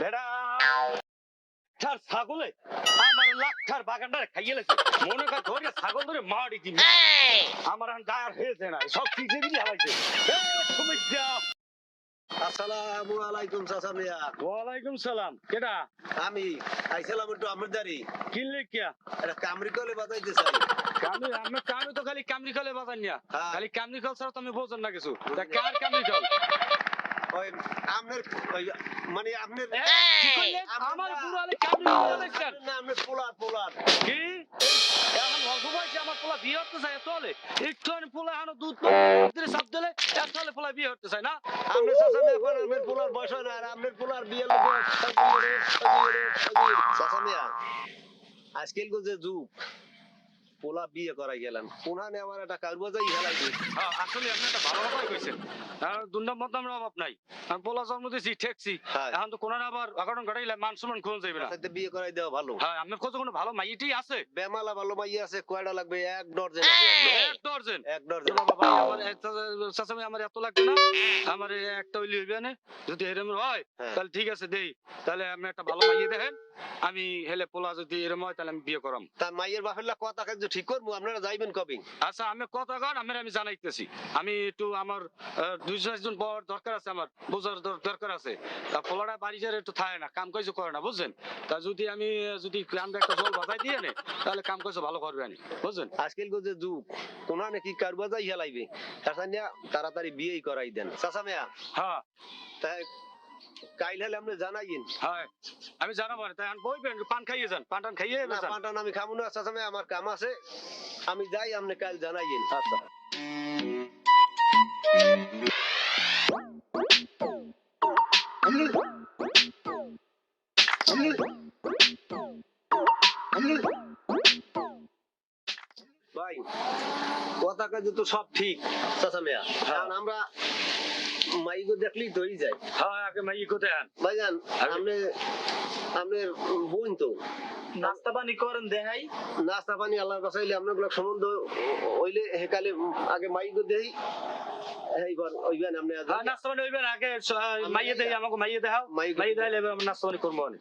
বেড়া। তার ছাগলে। আমার লাখার বাগানটা খাইয়ে লেছে। মনে কর ধরে ছাগল ধরে মারি দিন আমার এখন গায়ের হয়েছে না। সব পিছিয়ে দিলি হারাইছে তুমি যা আসসালামু আলাইকুম চাচা মিয়া। ওয়ালাইকুম সালাম। কেডা? আমি আইছিলাম একটু আমদারি কিনলে কিয়া এটা কামরি কলে বাজাইতে চাই। কামরি আমি কামরি তো খালি কামরি কলে বাজান নিয়া। হ্যাঁ। খালি কামরি কল ছাড়া তো আমি বোঝেন না কিছু। তা কার কামরি কল? ওই আপনার মানে আপনার আমার পুরো আলে কামরি না আপনার পোলার পোলার। কি? এখন অল্প আমার পোলা বিয়ে হতে চায় তোলে একটু পোলা এখন দুধ দিলে সাপ দিলে এক তোলে পোলা বিয়ে হতে চায় না? আপনার চাচা এখন আপনার পোলার বয়স হয় না আর আপনার পোলার বিয়ে লোক আজকাল যে যুগ পোলা বিয়ে করাই গেলাম কোনখানে আমার একটা কার বাজাই হেলাই দিই হ্যাঁ, আসলে আপনি একটা ভালো কথাই কইছেন আর দুর্নাম বদনামের অভাব নাই। আমি পোলা জন্ম দিয়েছি ঠেকছি। হ্যাঁ। এখন তো কোনো আবার অঘটন ঘটাইলে মান সম্মান খুঁজ যাইবে না। সাথে বিয়ে করাই দেওয়া ভালো। হ্যাঁ আপনার কত কোনো ভালো মাইটি আছে? বেমালা ভালো মাইয়া আছে কয়টা লাগবে? এক ডর্জন এক ডর্জন? এক ডর্জন। বাবা আমার এত- চাচামি আমার এত লাগবে না? আমার একটা হইলে হইবে না? যদি এরম হয় হ্যাঁ। তাহলে ঠিক আছে দেই। তাহলে আপনি একটা ভালো মাইয়ে দেখেন। আমি হেলে পোলা যদি এরম হয় তাহলে আমি বিয়ে করাম। তার মাইয়ের বাপের কথা কিন্তু ঠিক করব আপনারা যাইবেন কবে? আচ্ছা আমি কথা কন আমার আমি জানাইতেছি। আমি একটু আমার দুই চারজন পর দরকার আছে আমার বোঝার দরকার আছে। তা পোলাটা বাড়ি যারে একটু থাকে না কাম কাজ করে না বুঝছেন? তা যদি আমি যদি আমরা একটা জল বাজাই দিয়ে নে তাহলে কাম কাজ ভালো করবে আনি বুঝছেন? আজকাল যে যুগ কোনা নাকি কারবা যাই হেলাইবে তাছাড়া তাড়াতাড়ি বিয়েই করাই দেন। চাচা মেয়া হ্যাঁ। তাই কাইল হলে আপনি জানাইন হ্যাঁ আমি জানাব তাই বইবেন পান খাইয়ে যান পান টান খাইয়ে না যান পাঠান আমি খাব না চাচা মেয়া আমার কাম আছে। আমি যাই আপনি কাল জানাইন আচ্ছা। ভাই কথা কাজে তো সব ঠিক। চাচা মেয়া কারণ আমরা মাইগো দেখলেই তো যায়। হ্যাঁ আগে মাই কোথায় আন? ভাইজান আমি- আপনি আপনার বোন তো। নাস্তা পানি করেন দেখাই। নাস্তা পানি আল্লাহর কাছে হইলে আপনারগুলো সম্বন্ধ হইলে হেকালে আগে মাইগো দেই। এইবার ওইবেন আপনি হ্যাঁ নাস্তা পানি হইবেন আগে মাইয়ে দেই আমাকে মাইয়ে দেখাও। মাইয়ে- মাইয়ে দেখাইলে এবার নাস্তা পানি করব অনেক।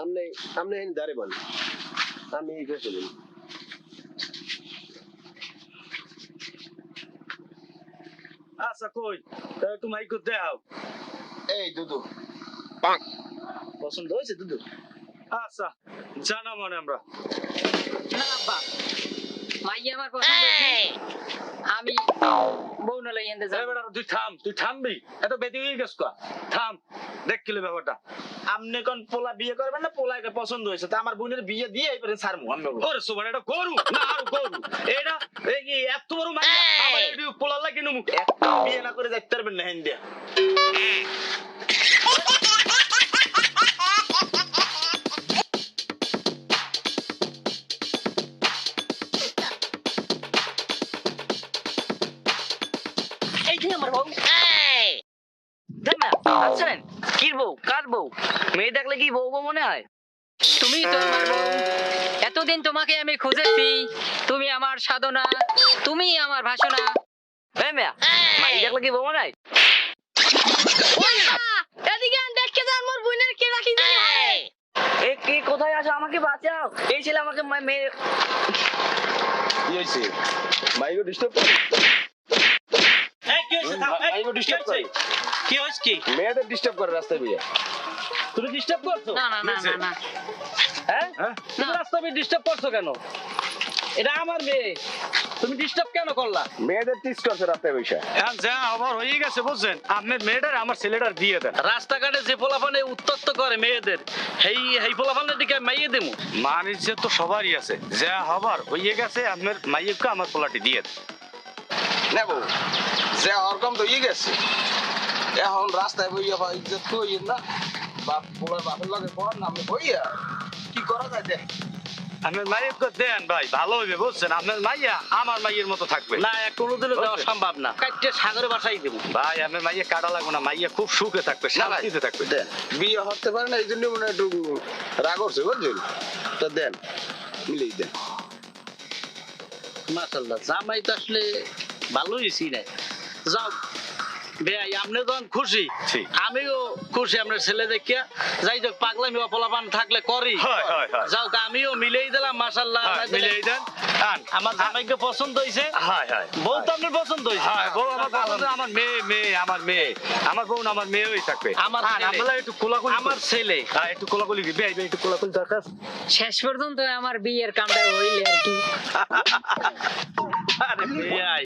আপনি আপনি এখানে দাঁড়ে বান আমি এই আচ্ছা কই? তা একটু মাইক দেখাও এই দুদু। পছন্দ হয়েছে দুদু? আচ্ছা জানা মানে আমরা। না আব্বা মাইয়া আমার পছন্দ হয়েছে। আমি বউ না লই এনতে এই যাব তুই থাম তুই থামবি? এত বেদি হয়ে গেছ কা? থাম দেখ কিলো ব্যাপারটা। আপনি কোন পোলা বিয়ে করবেন না পোলাকে পছন্দ হয়েছে। তা আমার বোনের বিয়ে দিয়ে এবারে ছাড়মু আমি বলব। ওরে সুবান এটা গরু? না আর গরু। এটা এই কি এত বড় মাইয়া? আমার এটি পোলার লাগে নমু। একটা বিয়ে না করে দেখতে পারবেন না হেন্দিয়া এই আমার বউ। দামা আছেন কি বউ কার বউ? মেয়ে দেখলে কি বউ বউ মনে হয়? তুমি তো আমার বউ। এতদিন তোমাকে আমি খুঁজেছি। তুমি আমার সাধনা তুমি আমার ভাষণা। এই মেয়া মাই দেখলে কি বউ মনে হয়? এদিকে আন, দেখকে যান মোর বোনের কে রাখি এ কে কোথায় আছো? আমাকে বাঁচাও। এই ছেলে আমাকে মেয়ে কি হয়েছে? মাইগো ডিস্টার্ব এই কি হয়েছে? মাইগো ডিস্টার্ব করে? কি হয়েছে কি? মেয়েদের ডিস্টার্ব করে রাস্তায় বিয়ে তুমি ডিস্টার্ব করছ? না না না না হ্যাঁ? হ্যাঁ? তুমি রাস্তায় ডিস্টার্ব করছ কেন? এটা আমার মেয়ে। তুমি ডিস্টার্ব কেন করলা? মেয়েদের টিস করছে রাস্তায় বৈশা এখন যা আবার হয়ে গেছে বুঝছেন? মেয়েটার আমার ছেলেটার দিয়ে দেন। রাস্তাঘাটে যে পোলাপানে উত্তপ্ত করে মেয়েদের এই এই পোলাপানের দিকে মাইয়ে দেবো মানিজ্য তো সবারই আছে। যা হবার হয়ে গেছে আপনার মাইয়কে আমার পোলাটি দিয়ে দেন। নেব। যে ওরকম তো ইয়ে গেছে। এখন রাস্তায় বইয়া বা ইজ্জত কই না। বাপ পোলার বাপের লগে পড়ার নামে বইয়া। কি করা যায় দেখ। আপনার দেন ভাই ভালো হইবে বুঝছেন? আপনার মাইয়া আমার মাইয়ের মতো থাকবে। না কোনোদিনও দেওয়া সম্ভব না। কাটতে সাগরে বাসাই দেবো। ভাই আপনার মাইয়া কাটা লাগবে না মাইয়া খুব সুখে থাকবে না শান্তিতে থাকবে। দেন। বিয়ে হতে পারে না এই জন্য মনে একটু রাগ করছে বুঝছেন তো দেন মিলেই দেন। মাশাল্লাহ জামাই তো আসলে ভালোই ছিল যাও। বেয়াই আপনি যখন খুশি আমিও খুশি আপনার ছেলে দেখিয়া। যাই হোক পাগলামি অপলাপান থাকলে করি। যাও আমিও মিলেই দিলাম মাশাল্লাহ দেন। আমার জামাইকে পছন্দ হয়েছে হয় হয়। বউ তো আপনার পছন্দ হয়েছে হ্যাঁ বউ আমার পছন্দ আমার মেয়ে মেয়ে আমার মেয়ে। আমার বউ না আমার মেয়েই থাকবে। আমার আন, ছেলে। আমরা একটু কোলাকুলি আমার ছেলে। হ্যাঁ একটু কোলাকুলি দিবি এই একটু কোলাকুলি দরকার। শেষ পর্যন্ত আমার বিয়ের কামটা হইলে আর কি। আরে বেয়াই